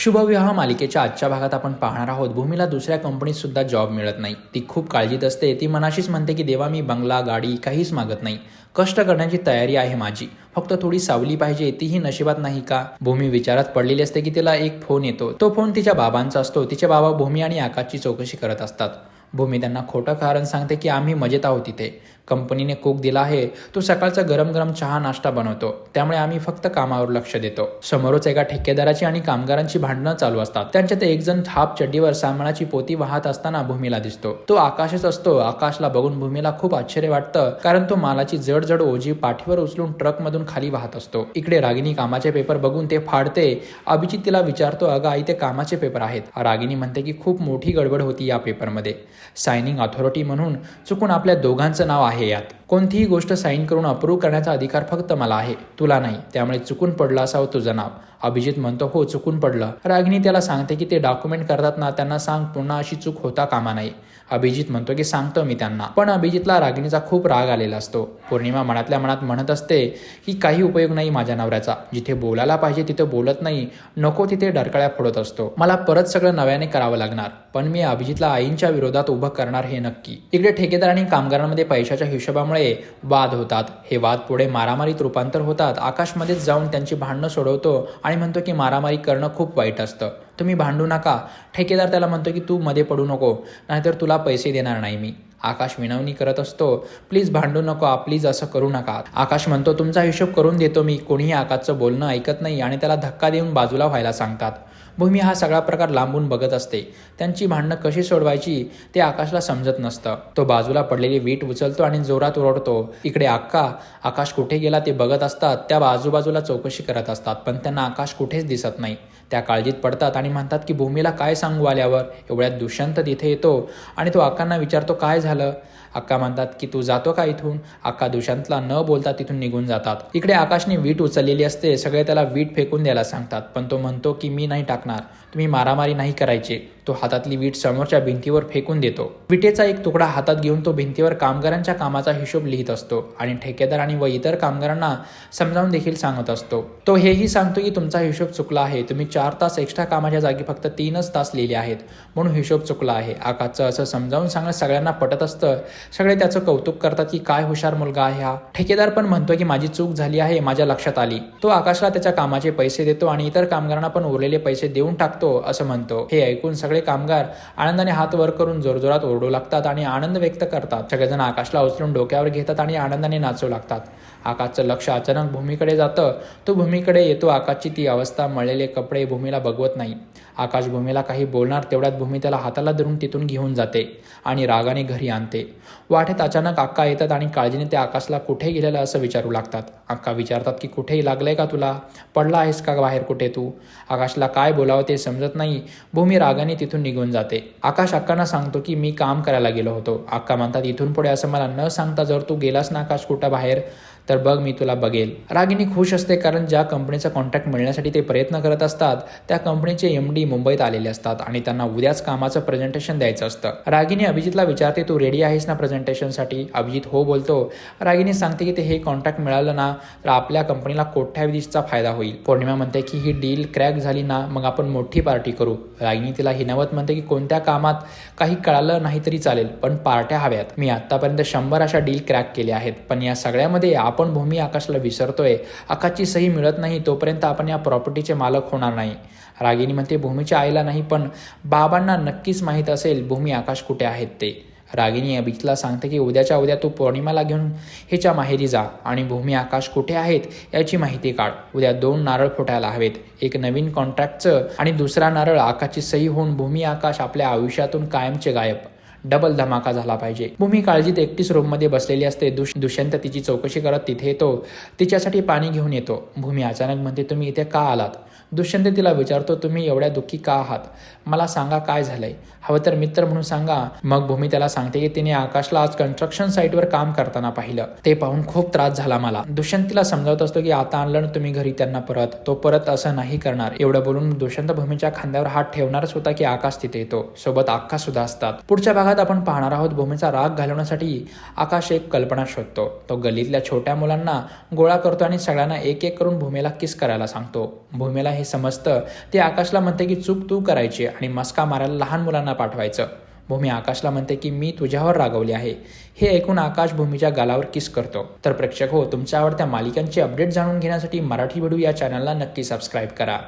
शुभविवाह मालिकेच्या आजच्या भागात आपण पाहणार आहोत. भूमीला दुसऱ्या कंपनीत सुद्धा जॉब मिळत नाही. ती खूप काळजीत असते. ती मनाशीच म्हणते की देवा मी बंगला गाडी काहीच मागत नाही. कष्ट करण्याची तयारी आहे माझी. फक्त थोडी सावली पाहिजे. तीही नशिबात नाही का? भूमी विचारात पडलेली असते की तिला एक फोन येतो. तो फोन तिच्या बाबांचा असतो. तिचे बाबा भूमी आणि आकाशची चौकशी करत असतात. भूमी त्यांना खोटं कारण सांगते की आम्ही मजेत आहोत तिथे कंपनीने कुक दिला आहे तो सकाळचा गरम गरम चहा नाश्ता बनवतो. त्यामुळे आम्ही फक्त कामावर लक्ष देतो. समोरच एका ठेकेदाराची आणि कामगारांची भांडणं चालू असतात. त्यांच्यात एक जण थाप चड्डीवर सामानाची पोती वाहत असताना भूमीला दिसतो. तो आकाशच असतो. आकाशला बघून भूमीला खूप आश्चर्य वाटतं कारण तो मालाची जड जड ओझी पाठीवर उचलून ट्रक मधून खाली वाहत असतो. इकडे रागिनी कामाचे पेपर बघून ते फाडते. अभिजित तिला विचारतो अगं आई ते कामाचे पेपर आहेत. रागिनी म्हणते की खूप मोठी गडबड होती या पेपरमध्ये सायनिंग ऑथॉरिटी म्हणून चुकून आपल्या दोघांचं नाव आहे यात. कोणतीही गोष्ट साईन करून अप्रूव्ह करण्याचा अधिकार फक्त मला आहे. तुला नाही. त्यामुळे चुकून पडला असावं तुझं नाव. अभिजित म्हणतो हो चुकून पडलं. रागिनी त्याला सांगते की ते डॉक्युमेंट करतात ना त्यांना सांग पुन्हा अशी चूक होता कामा नाही. अभिजित म्हणतो की सांगतो मी त्यांना. पण अभिजितला रागिणीचा खूप राग आलेला असतो. पौर्णिमा मनातल्या मनात म्हणत असते की काही उपयोग नाही माझ्या नवऱ्याचा. जिथे बोलायला पाहिजे तिथे बोलत नाही. नको तिथे डरकळ्या फोडत असतो. मला परत सगळं नव्याने करावं लागणार. पण मी अभिजितला आईंच्या विरोधात उभं करणार हे नक्की. इकडे ठेकेदार आणि कामगारांमध्ये पैशाच्या हिशोबामुळे वाद होतात. हे वाद पुढे मारामारीत रूपांतर होतात. आकाशमध्येच जाऊन त्यांची भांडणं सोडवतो आणि म्हणतो की मारामारी करणं खूप वाईट असतं. तुम्ही भांडू नका. ठेकेदार त्याला म्हणतो की तू मध्ये पडू नको नाहीतर तुला पैसे देणार नाही मी. आकाश विनवणी करत असतो प्लीज भांडू नको प्लीज असं करू नका. आकाश म्हणतो तुमचा हिशोब करून देतो मी. कोणीही आकाशचं बोलणं ऐकत नाही आणि त्याला धक्का देऊन बाजूला व्हायला सांगतात. भूमी हा सगळा प्रकार लांबून बघत असते. त्यांची भांडणं कशी सोडवायची ते आकाशला समजत नसतं. तो बाजूला पडलेली वीट उचलतो आणि जोरात ओरडतो. इकडे अक्का आकाश कुठे गेला ते बघत असतात. त्या आजूबाजूला चौकशी करत असतात पण त्यांना आकाश कुठेच दिसत नाही. त्या काळजीत पडतात आणि म्हणतात की भूमीला काय सांगू आल्यावर? एवढ्यात दुष्यंत तिथे येतो आणि तो अक्कांना विचारतो काय झालं? अक्का म्हणतात की तू जातो का इथून? अक्का दुशांतला न बोलता तिथून निघून जातात. इकडे आकाशने वीट उचललेली असते सगळे त्याला वीट फेकून द्यायला सांगतात. पण तो म्हणतो की मी नाही टाकणार. तुम्ही मारामारी नाही करायचे. तो हातातली वीट समोरच्या भिंतीवर फेकून देतो. विटेचा एक तुकडा हातात घेऊन तो भिंतीवर कामगारांच्या कामाचा हिशोब लिहित असतो आणि ठेकेदार आणि व इतर कामगारांना समजावून देखील सांगत असतो. तो हेही सांगतो की तुमचा हिशोब चुकला आहे. तुम्ही चार तास एक्स्ट्रा कामाच्या जागी फक्त तीनच तास लिहिले आहेत. म्हणून हिशोब चुकला आहे. आकाशचं असं समजावून सांगणं सगळ्यांना पटत असतं. सगळे त्याचं कौतुक करतात की काय हुशार मुलगा आहे हा. ठेकेदार पण म्हणतो की माझी चूक झाली आहे माझ्या लक्षात आली. तो आकाशला त्याच्या कामाचे पैसे देतो आणि इतर कामगारांना पण उरलेले पैसे देऊन टाकतो असं म्हणतो. हे ऐकून सगळे कामगार आनंदाने हात वर करून जोरजोरात ओरडू लागतात आणि आनंद व्यक्त करतात. सगळेजण आकाशला उचलून डोक्यावर घेतात आणि आनंदाने नाचू लागतात. आकाशचं लक्ष अचानक भूमीकडे जातं. तो भूमीकडे येतो. आकाशची ती अवस्था मळलेले कपडे भूमीला बघवत नाही. आकाश भूमीला काही बोलणार तेवढ्यात भूमी त्याला हाताला धरून तिथून घेऊन जाते आणि रागाने घरी आणते. वाटेत अचानक अक्का येतात आणि काळजीने ते आकाशला कुठे गेलेलं असं विचारू लागतात. अक्का विचारतात की कुठेही लागलंय का तुला? पडला आहेस का बाहेर कुठे तू? आकाशला काय बोलावं ते समजत नाही. भूमी रागाने तिथून तिथून निघून जाते. आकाश अक्कांना सांगतो की मी काम करायला गेलो होतो. अक्का म्हणतात इथून पुढे असं मला न सांगता जर तू गेलास ना आकाश कुठं बाहेर तर बघ मी तुला बघेल. रागिनी खुश असते कारण ज्या कंपनीचा कॉन्ट्रॅक्ट मिळण्यासाठी ते प्रयत्न करत असतात त्या कंपनीचे एम डी मुंबईत आलेले असतात आणि त्यांना उद्याच कामाचं प्रेझेंटेशन द्यायचं असतं. रागिनी अभिजितला विचारते तू रेडी आहेस ना प्रेझेंटेशनसाठी अभिजित हो बोलतो. रागिनी सांगते की ते हे कॉन्ट्रॅक्ट मिळालं ना तर आपल्या कंपनीला कोट्यावधीचा फायदा होईल. पौर्णिमा म्हणते की ही डील क्रॅक झाली ना मग आपण मोठी पार्टी करू. रागिनी तिला हिनवत म्हणते की कोणत्या कामात? काही कळालं नाही तरी चालेल पण पार्ट्या हव्यात. मी आतापर्यंत शंभर अशा डील क्रॅक केल्या आहेत पण या सगळ्यामध्ये आपण आपण भूमी आकाशला विसरतोय. आकाशची सही मिळत नाही तोपर्यंत आपण या प्रॉपर्टीचे मालक होणार नाही. रागिनी म्हणते भूमीच्या आईला नाही पण बाबांना नक्कीच माहीत असेल भूमी आकाश कुठे आहेत ते. रागिनी अभिजितला सांगते की उद्याच्या उद्या तू पौर्णिमाला घेऊन हिच्या माहेरी जा आणि भूमी आकाश कुठे आहेत याची माहिती काढ. उद्या दोन नारळ फुटायला हवेत एक नवीन कॉन्ट्रॅक्टचं आणि दुसरा नारळ आकाशची सही होऊन भूमी आकाश आपल्या आयुष्यातून कायमचे गायब. डबल धमाका झाला पाहिजे. भूमी काळजीत एकटीच रूममध्ये बसलेली असते दुष दुष्यंत तिची चौकशी करत तिथे येतो तिच्यासाठी पाणी घेऊन येतो. भूमी अचानक म्हणते तुम्ही इथे का आलात? दुष्यंत तिला विचारतो तुम्ही एवढ्या दुःखी का आहात? मला सांगा काय झालंय? हवं तर मित्र म्हणून सांगा. मग भूमी त्याला सांगते की तिने आकाशला आज कन्स्ट्रक्शन साईटवर काम करताना पाहिलं. ते पाहून खूप त्रास झाला मला. दुष्यंत तिला समजावत असतो की आता आणलं ना तुम्ही घरी त्यांना परत. तो परत असं नाही करणार. एवढं बोलून दुष्यंत भूमीच्या खांद्यावर हात ठेवणारच होता की आकाश तिथे येतो. सोबत आकाश सुद्धा असतात. पुढच्या भागात भागात आपण पाहणार आहोत भूमीचा राग घालवण्यासाठी आकाश एक कल्पना शोधतो. तो गल्लीतल्या छोट्या मुलांना गोळा करतो आणि सगळ्यांना एक एक करून भूमीला किस करायला सांगतो. भूमीला हे समजतं ते आकाशला म्हणते की चूक तू करायची आणि मस्का मारायला लहान मुलांना पाठवायचं. भूमी आकाशला म्हणते की मी तुझ्यावर रागवली आहे. हे ऐकून आकाश भूमीच्या गालावर किस करतो. तर प्रेक्षक हो तुमच्या आवडत्या मालिकांची अपडेट जाणून घेण्यासाठी मराठी व्हिडिओ या चॅनलला नक्की सबस्क्राईब करा.